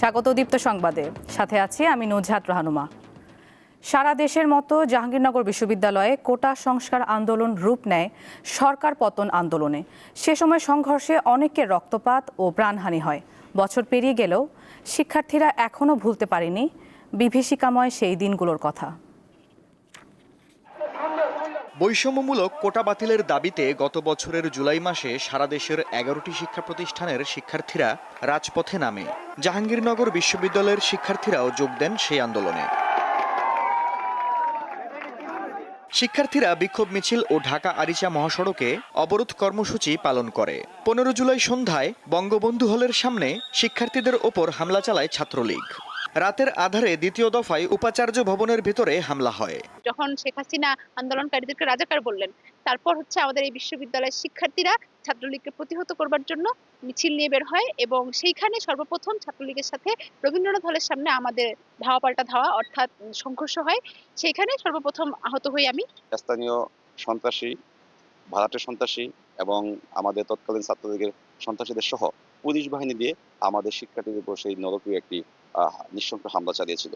স্বাগত দীপ্ত সংবাদে। সাথে আছি আমি নুজহাত রাহানুমা। সারা দেশের মতো জাহাঙ্গীরনগর বিশ্ববিদ্যালয়ে কোটা সংস্কার আন্দোলন রূপ নেয় সরকার পতন আন্দোলনে। সে সময় সংঘর্ষে অনেকের রক্তপাত ও প্রাণহানি হয়। বছর পেরিয়ে গেলেও শিক্ষার্থীরা এখনও ভুলতে পারেনি। বিভীষিকাময় সেই দিনগুলোর কথা। বৈষম্যমূলক কোটা বাতিলের দাবিতে গত বছরের জুলাই মাসে সারা দেশের এগারোটি শিক্ষা প্রতিষ্ঠানের শিক্ষার্থীরা রাজপথে নামে। জাহাঙ্গীরনগর বিশ্ববিদ্যালয়ের শিক্ষার্থীরাও যোগ দেন সেই আন্দোলনে। শিক্ষার্থীরা বিক্ষোভ মিছিল ও ঢাকা আরিচা মহাসড়কে অবরোধ কর্মসূচি পালন করে। পনেরো জুলাই সন্ধ্যায় বঙ্গবন্ধু হলের সামনে শিক্ষার্থীদের ওপর হামলা চালায় ছাত্রলীগ। রাতের আধারে দ্বিতীয় দফায় উপাচার্য ভবনের ভিতরে হামলা হয়। যখন শেখ হাসিনা আন্দোলনকারীদেরকে রাজাকার বললেন তারপর হচ্ছে আমাদের এই বিশ্ববিদ্যালয়ের শিক্ষার্থীরা ছাত্রলীগকে প্রতিহত করবার জন্য মিছিল নিয়ে বের হয় এবং সেইখানে সর্বপ্রথম ছাত্রলীগের সাথে রবীন্দ্রনাথ হলের সামনে আমাদের ধাওয়া পাল্টা ধাওয়া অর্থাৎ সংঘর্ষ হয়। সেইখানে সর্বপ্রথম আহত হই আমি। স্থানীয় সন্ত্রাসী ভাড়াটে সন্ত্রাসী এবং আমাদের তৎকালীন ছাত্রলীগের সন্ত্রাসীদের সহ পুলিশ বাহিনী দিয়ে আমাদের শিক্ষার্থীদের উপর সেই নরকীয় একটি নৃশংস হামলা চালিয়েছিল।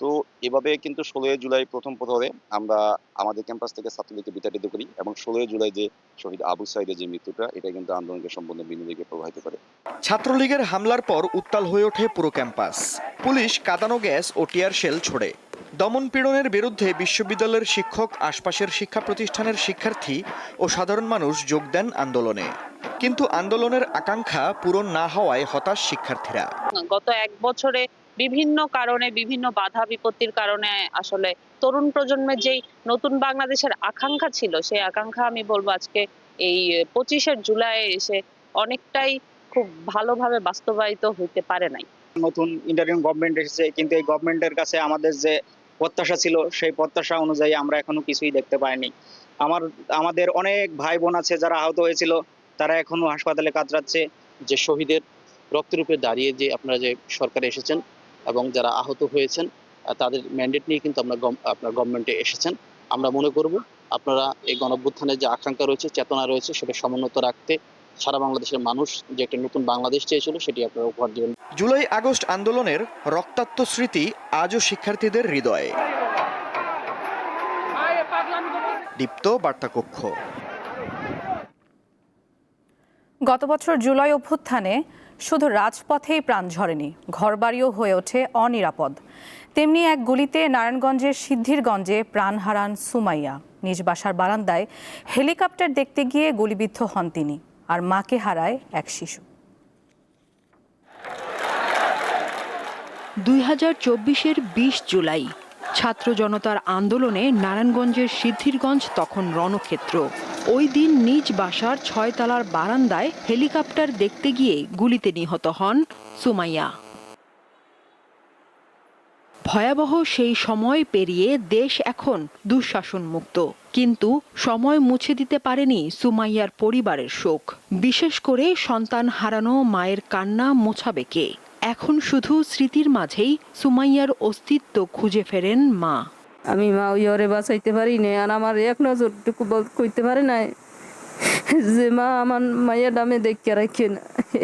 তো এভাবে কিন্তু ষোলোই জুলাই প্রথম প্রহরে আমরা আমাদের ক্যাম্পাস থেকে ছাত্রলীগকে বিতাড়িত করি এবং ষোলোই জুলাই যে শহীদ আবু সাইদের যে মৃত্যুটা, এটা কিন্তু আন্দোলনকে সম্পূর্ণ ভিন্ন দিকে প্রভাবিত করে। ছাত্রলীগের হামলার পর উত্তাল হয়ে ওঠে পুরো ক্যাম্পাস। পুলিশ কাদানো গ্যাস ও টিয়ার শেল ছোড়ে। দমন পীড়নের বিরুদ্ধে বিশ্ববিদ্যালয়ের শিক্ষক, আশপাশের শিক্ষা প্রতিষ্ঠানের শিক্ষার্থী ও সাধারণ মানুষ যোগ দেন আন্দোলনে। কিন্তু আন্দোলনের আকাঙ্ক্ষা পূরণ না হওয়ায় হতাশ শিক্ষার্থীরা। গত এক বছরে বিভিন্ন কারণে বিভিন্ন বাধা বিপত্তির কারণে আসলে তরুণ প্রজন্মের যেই নতুন বাংলাদেশের আকাঙ্ক্ষা ছিল সেই আকাঙ্ক্ষা আমি বলব আজকে এই পঁচিশে জুলাই এসে অনেকটাই খুব ভালোভাবে বাস্তবায়িত হইতে পারে নাই। নতুন ইন্টারিম গভর্নমেন্ট এসেছে কিন্তু এই গভর্নমেন্টের কাছে আমাদের যে প্রত্যাশা ছিল সেই প্রত্যাশা অনুযায়ী আমরা এখনও কিছুই দেখতে পাইনি। আমার আমাদের অনেক ভাই বোন আছে যারা আহত হয়েছিল তারা এখনও হাসপাতালে কাতরাচ্ছে যে শহীদের রক্তের উপরে দাঁড়িয়ে যে আপনারা যে সরকারে এসেছেন এবং যারা আহত হয়েছেন তাদের ম্যান্ডেট নিয়ে কিন্তু আমরা আপনার গভর্নমেন্টে এসেছেন। আমরা মনে করব আপনারা এই গণঅভ্যুত্থানের যে আকাঙ্ক্ষা রয়েছে, চেতনা রয়েছে, সেটা সমুন্নত রাখতে সারা বাংলাদেশের মানুষ যে একটা নতুন বাংলাদেশ চেয়েছিল, সেটি আপনারা উপহার দেবেন। জুলাই আগস্ট আন্দোলনের রক্তাক্ত স্মৃতি আজও শিক্ষার্থীদের হৃদয়ে। দীপ্ত বার্তাকক্ষ। গত বছর জুলাই অভ্যুত্থানে শুধু রাজপথেই প্রাণ ঝরেনি, ঘরবাড়িও হয়ে ওঠে অনিরাপদ। তেমনি এক গুলিতে নারায়ণগঞ্জের সিদ্ধিরগঞ্জে প্রাণ হারান সুমাইয়া। নিজ বাসার বারান্দায় হেলিকপ্টার দেখতে গিয়ে গুলিবিদ্ধ হন তিনি আর মাকে হারায় এক শিশু। দুই হাজার চব্বিশের বিশ জুলাই ছাত্র জনতার আন্দোলনে নারায়ণগঞ্জের সিদ্ধিরগঞ্জ তখন রণক্ষেত্র। ওই দিন নিজ বাসার ছয়তলার বারান্দায় হেলিকপ্টার দেখতে গিয়ে গুলিতে নিহত হন সুমাইয়া। ভয়াবহ সেই সময় পেরিয়ে দেশ এখন দুঃশাসন মুক্ত কিন্তু সময় মুছে দিতে পারেনি সুমাইয়ার পরিবারের শোক। বিশেষ করে সন্তান হারানো মায়ের কান্না মোছাবে কে। এখন শুধু স্মৃতির মাঝেই সুমাইয়ার অস্তিত্ব খুঁজে ফেরেন মা। আমি মা ওই ওরে বাঁচাইতে পারি নাই, আর আমার এক নজরটুকু কইতে পারে নাই যে, মা, আমার মায়ের নামে দেখে রাখেন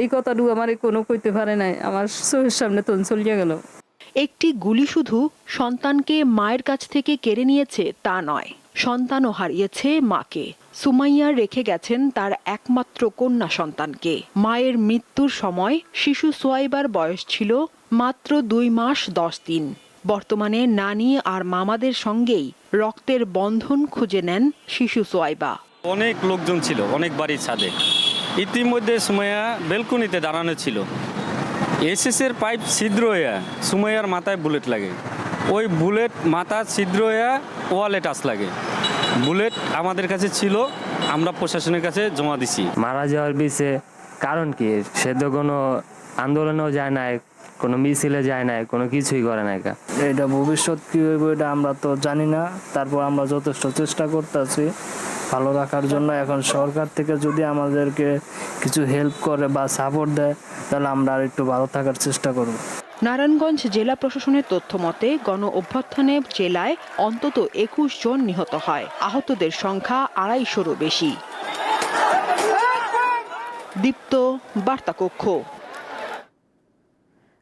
এই কথাটুকু আমার কোনো কইতে পারে নাই, আমার চোখের সামনে তন চলিয়া গেল। একটি গুলি শুধু সন্তানকে মায়ের কাছ থেকে কেড়ে নিয়েছে তা নয়, সন্তানও হারিয়েছে মাকে। সুমাইয়া রেখে গেছেন তার একমাত্র কন্যা সন্তানকে। মায়ের মৃত্যুর সময় শিশু সোয়াইবার বয়স ছিল মাত্র দুই মাস দশ দিন। বর্তমানে নানি আর মামাদের সঙ্গেই রক্তের বন্ধন খুঁজে নেন শিশু সোয়াইবা। অনেক লোকজন ছিল অনেক বাড়ির ছাদে। ইতিমধ্যে সুমাইয়া বেলকুনিতে দাঁড়ানো ছিল। এসএসের পাইপ ছিদ্র হয়ে সুমাইয়ার মাথায় বুলেট লাগে। ওই বুলেট মাথা ছিদ্র হয়ে ওয়ালে টাচ লাগে। বুলেট আমাদের কাছে ছিল আমরা প্রশাসনের কাছে জমা দিছি। মারা যাওয়ার বিষয়ে কারণ কি? সে তো কোনো আন্দোলনেও যায় না কোনো মিছিলে যায় না কোনো কিছুই করে না একা এটা ভবিষ্যৎ কি হইব এটা আমরা তো জানি না তারপর আমরা যথেষ্ট চেষ্টা করতেছি ভালো রাখার জন্য। এখন সরকার থেকে যদি আমাদেরকে কিছু হেল্প করে বা সাপোর্ট দেয় তাহলে আমরা আর একটু ভালো থাকার চেষ্টা করব। নারায়ণগঞ্জ জেলা প্রশাসনের তথ্য মতে গণ অভ্যর্থনে জেলায় অন্তত একুশ জন নিহত হয়। আহতদের সংখ্যা আড়াইশোরও বেশি। দীপ্ত বার্তাকক্ষ।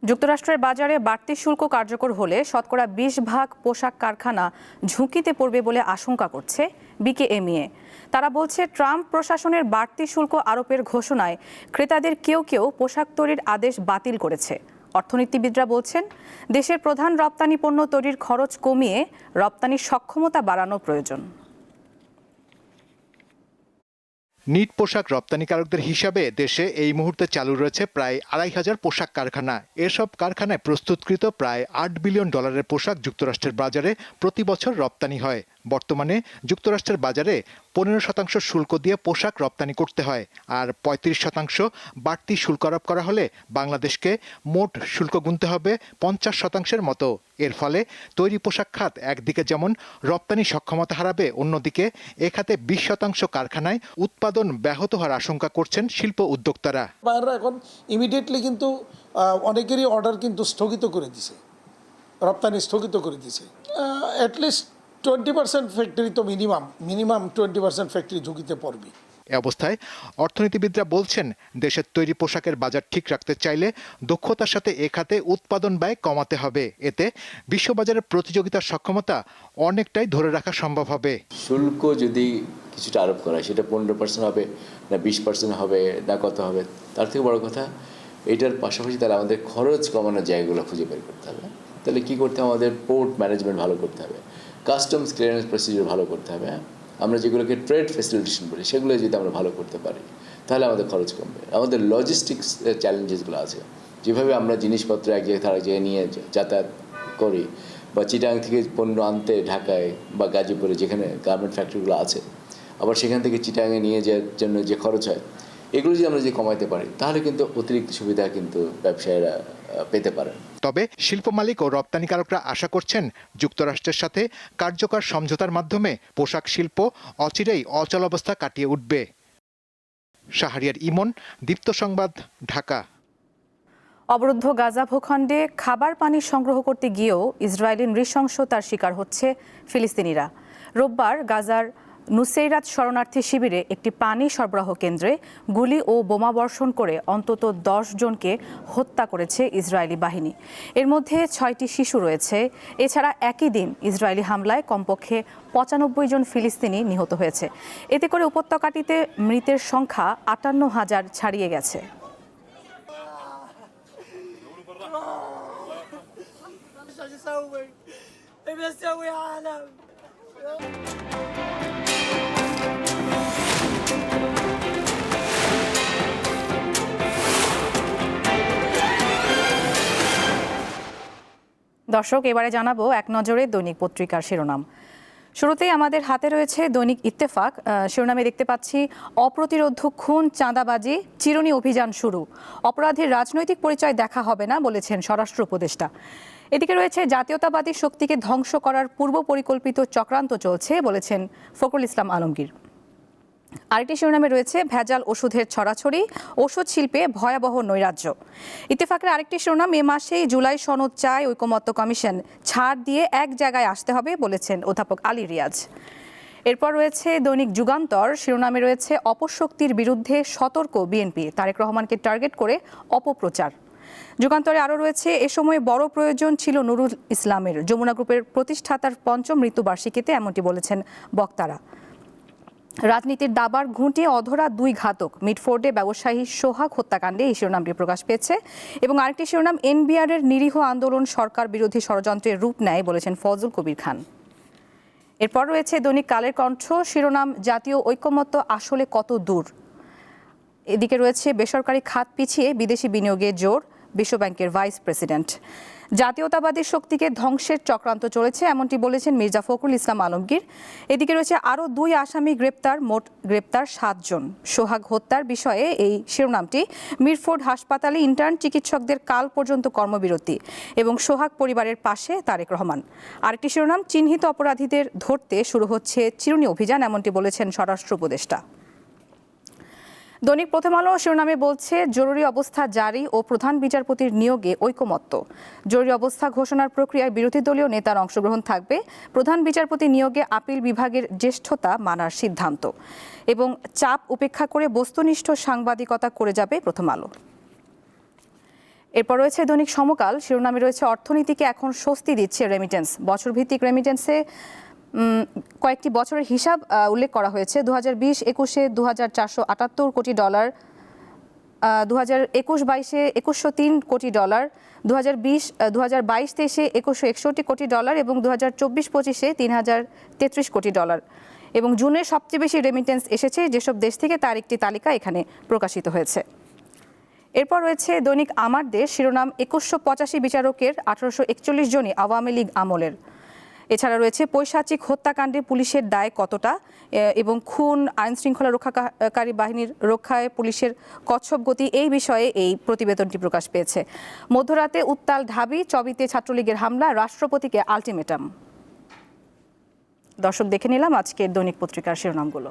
যুক্তরাষ্ট্রের বাজারে বাড়তি শুল্ক কার্যকর হলে শতকরা বিশ ভাগ পোশাক কারখানা ঝুঁকিতে পড়বে বলে আশঙ্কা করছে বিকেএমইএ। তারা বলছে, ট্রাম্প প্রশাসনের বাড়তি শুল্ক আরোপের ঘোষণায় ক্রেতাদের কেউ কেউ পোশাক তৈরির আদেশ বাতিল করেছে। অর্থনীতিবিদরা বলছেন, দেশের প্রধান রপ্তানি পণ্য তৈরির খরচ কমিয়ে রপ্তানির সক্ষমতা বাড়ানো প্রয়োজন। নিট পোশাক রপ্তানিকারকদের হিসাবে দেশে এই মুহূর্তে চালু রয়েছে প্রায় আড়াই হাজার পোশাক কারখানা। এসব কারখানায় প্রস্তুতকৃত প্রায় আট বিলিয়ন ডলারের পোশাক যুক্তরাষ্ট্রের বাজারে প্রতি বছর রপ্তানি হয়। বর্তমানে যুক্তরাষ্ট্রের বাজারে পনেরো শতাংশ শুল্ক দিয়ে পোশাক রপ্তানি করতে হয় আর পঁয়ত্রিশ শতাংশ বাড়তি শুল্ক আরোপ করা হলে বাংলাদেশকে মোট শুল্ক গুনতে হবে পঞ্চাশ শতাংশের মতো। এর ফলে তৈরি পোশাক খাত একদিকে যেমন রপ্তানি সক্ষমতা হারাবে, অন্যদিকে এ খাতে বিশ শতাংশ কারখানায় উৎপাদন ব্যাহত হওয়ার আশঙ্কা করছেন শিল্প উদ্যোক্তারা। এখন ইমিডিয়েটলি কিন্তু অনেকেরই অর্ডার কিন্তু স্থগিত করে দিছে। রপ্তানি স্থগিত করে দিছে। At least twenty percent factory তো minimum minimum twenty percent factory ঝুঁকিতে পড়বে। এ অবস্থায় অর্থনীতিবিদরা বলছেন দেশের তৈরি পোশাকের বাজার ঠিক রাখতে চাইলে দক্ষতার সাথে এ খাতে উৎপাদন ব্যয় কমাতে হবে। এতে বিশ্ববাজারের প্রতিযোগিতার সক্ষমতা অনেকটাই ধরে রাখা সম্ভব হবে। শুল্ক যদি কিছুটা আরোপ করা হয় সেটা পনেরো পার্সেন্ট হবে না বিশ পার্সেন্ট হবে না কত হবে তার থেকে বড় কথা এটার পাশাপাশি তাহলে আমাদের খরচ কমানোর জায়গাগুলো খুঁজে বের করতে হবে। তাহলে কি করতে হবে? আমাদের পোর্ট ম্যানেজমেন্ট ভালো করতে হবে। কাস্টমস ক্লিয়ারেন্স প্রসিডিউর ভালো করতে হবে হ্যাঁ? আমরা যেগুলোকে ট্রেড ফেসিলিটেশন বলি সেগুলো যদি আমরা ভালো করতে পারি, তাহলে আমাদের খরচ কমবে। আমাদের লজিস্টিক্স চ্যালেঞ্জেসগুলো আছে। যেভাবে আমরা জিনিসপত্র এক জায়গায় আরেক জায়গায় নিয়ে যাতায়াত করি, বা চিটাং থেকে পণ্য আনতে ঢাকায় বা গাজীপুরে যেখানে গার্মেন্ট ফ্যাক্টরিগুলো আছে, আবার সেখান থেকে চিটাঙে নিয়ে যাওয়ার জন্য যে খরচ হয়, এগুলো যদি আমরা যদি কমাইতে পারি, তাহলে কিন্তু অতিরিক্ত সুবিধা কিন্তু ব্যবসায়ীরা পেতে পারেন। তবে শিল্প মালিক ও রপ্তানিকারকরা আশা করছেন যুক্তরাষ্ট্রের সাথে কার্যকর সমঝোতার মাধ্যমে পোশাক শিল্প অচিরেই অচল অবস্থা কাটিয়ে উঠবে। শাহরিয়ার ইমন, দীপ্ত সংবাদ, ঢাকা। অবরুদ্ধ গাজা ভূখণ্ডে খাবার পানি সংগ্রহ করতে গিয়েও ইসরায়েলি নৃশংসতার শিকার হচ্ছে ফিলিস্তিনিরা। রোববার গাজার নুসেইরাত শরণার্থী শিবিরে একটি পানি সরবরাহ কেন্দ্রে গুলি ও বোমা বর্ষণ করে অন্তত দশ জনকে হত্যা করেছে ইসরায়েলি বাহিনী। এর মধ্যে ছয়টি শিশু রয়েছে। এছাড়া একই দিন ইসরায়েলি হামলায় কমপক্ষে পঁচানব্বই জন ফিলিস্তিনি নিহত হয়েছে। এতে করে উপত্যকাটিতে মৃতের সংখ্যা আটান্ন হাজার ছাড়িয়ে গেছে। দর্শক, এবারে জানাব এক নজরে দৈনিক পত্রিকার শিরোনাম। শুরুতেই আমাদের হাতে রয়েছে দৈনিক ইত্তেফাক। শিরোনামে দেখতে পাচ্ছি, অপ্রতিরোধ খুন, চাঁদাবাজি, চিরুনি অভিযান শুরু। অপরাধীর রাজনৈতিক পরিচয় দেখা হবে না বলেছেন স্বরাষ্ট্র উপদেষ্টা। এদিকে রয়েছে, জাতীয়তাবাদী শক্তিকে ধ্বংস করার পূর্ব পরিকল্পিত চক্রান্ত চলছে বলেছেন ফখরুল ইসলাম আলমগীর। আরেকটি শিরোনামে রয়েছে ভেজাল ওষুধের ছড়াছড়ি, ওষুধ শিল্পে ভয়াবহ নৈরাজ্য। ইত্তেফাকের আরেকটি শিরোনাম, এ মাসেই জুলাই সনদ চায় ঐকমত্য কমিশন, ছাড় দিয়ে এক জায়গায় আসতে হবে বলেছেন অধ্যাপক আলী রিয়াজ। এরপর রয়েছে দৈনিক যুগান্তর, শিরোনামে রয়েছে অপশক্তির বিরুদ্ধে সতর্ক বিএনপি, তারেক রহমানকে টার্গেট করে অপপ্রচার। যুগান্তরে আরও রয়েছে, এ সময় বড় প্রয়োজন ছিল নুরুল ইসলামের, যমুনা গ্রুপের প্রতিষ্ঠাতার পঞ্চম মৃত্যুবার্ষিকীতে এমনটি বলেছেন বক্তারা। রাজনীতির দাবার ঘুঁটে অধরা দুই ঘাতক। মিডফোর্ডে ব্যবসায়ী সোহাগ হত্যাকাণ্ডে এই শিরোনামটি প্রকাশ পেয়েছে এবং আরেকটি শিরোনাম এনবিআর এর নিরীহ আন্দোলন সরকার বিরোধী ষড়যন্ত্রের রূপ নেয় বলেছেন ফজল কবির খান। এরপর রয়েছে দৈনিক কালের কণ্ঠ, শিরোনাম, জাতীয় ঐকমত্য আসলে কত দূর? এদিকে রয়েছে বেসরকারি খাত পিছিয়ে বিদেশি বিনিয়োগে জোর বিশ্বব্যাংকের ভাইস প্রেসিডেন্ট। জাতীয়তাবাদী শক্তিকে ধ্বংসের চক্রান্ত চলেছে, এমনটি বলেছেন মির্জা ফখরুল ইসলাম আলমগীর। এদিকে রয়েছে আরও দুই আসামি গ্রেপ্তার, মোট গ্রেপ্তার সাতজন সোহাগ হত্যার বিষয়ে এই শিরোনামটি মিরফোর্ড হাসপাতালে ইন্টার্ন চিকিৎসকদের কাল পর্যন্ত কর্মবিরতি এবং সোহাগ পরিবারের পাশে তারেক রহমান। আরেকটি শিরোনাম, চিহ্নিত অপরাধীদের ধরতে শুরু হচ্ছে চিরুনি অভিযান, এমনটি বলেছেন স্বরাষ্ট্র উপদেষ্টা। দৈনিক প্রথম আলো শিরোনামে বলছে, জরুরি অবস্থা জারি ও প্রধান বিচারপতির নিয়োগে ঐকমত্য। জরুরি অবস্থা ঘোষণার প্রক্রিয়ায় বিরোধী দলীয় নেতার অংশগ্রহণ থাকবে। প্রধান বিচারপতি নিয়োগে আপিল বিভাগের জ্যেষ্ঠতা মানার সিদ্ধান্ত। এবং চাপ উপেক্ষা করে বস্তুনিষ্ঠ সাংবাদিকতা করে যাবে প্রথম আলো। এরপর রয়েছে দৈনিক সমকাল। শিরোনামে রয়েছে, অর্থনীতিকে এখন স্বস্তি দিচ্ছে রেমিটেন্স বছরভিত্তিক রেমিটেন্সে কয়েকটি বছরের হিসাব উল্লেখ করা হয়েছে। দু হাজার বিশ একুশে দু হাজার চারশো আটাত্তর কোটি ডলার দু হাজার একুশ বাইশে একুশশো তিন কোটি ডলার দু হাজার বিশ দু হাজার বাইশ তেইশে একুশশো একষট্টি কোটি ডলার এবং দু হাজার চব্বিশ পঁচিশে তিন হাজার তেত্রিশ কোটি ডলার। এবং জুনে সবচেয়ে বেশি রেমিটেন্স এসেছে যেসব দেশ থেকে তার একটি তালিকা এখানে প্রকাশিত হয়েছে। এরপর রয়েছে দৈনিক আমার দেশ, শিরোনাম একুশশো পঁচাশি বিচারকের আঠারোশো একচল্লিশ জনই আওয়ামী লীগ আমলের। এছাড়া রয়েছে পৈশাচিক হত্যাকাণ্ডে পুলিশের দায় কতটা এবং খুন আইন শৃঙ্খলা রক্ষাকারী বাহিনীর রক্ষায় পুলিশের কচ্ছপ গতি এই বিষয়ে এই প্রতিবেদনটি প্রকাশ পেয়েছে। মধ্যরাতে উত্তাল ঢাবি, চবিতে ছাত্রলীগের হামলা, রাষ্ট্রপতিকে আলটিমেটাম। দর্শক দেখে নিলাম আজকের দৈনিক পত্রিকার শিরোনামগুলো।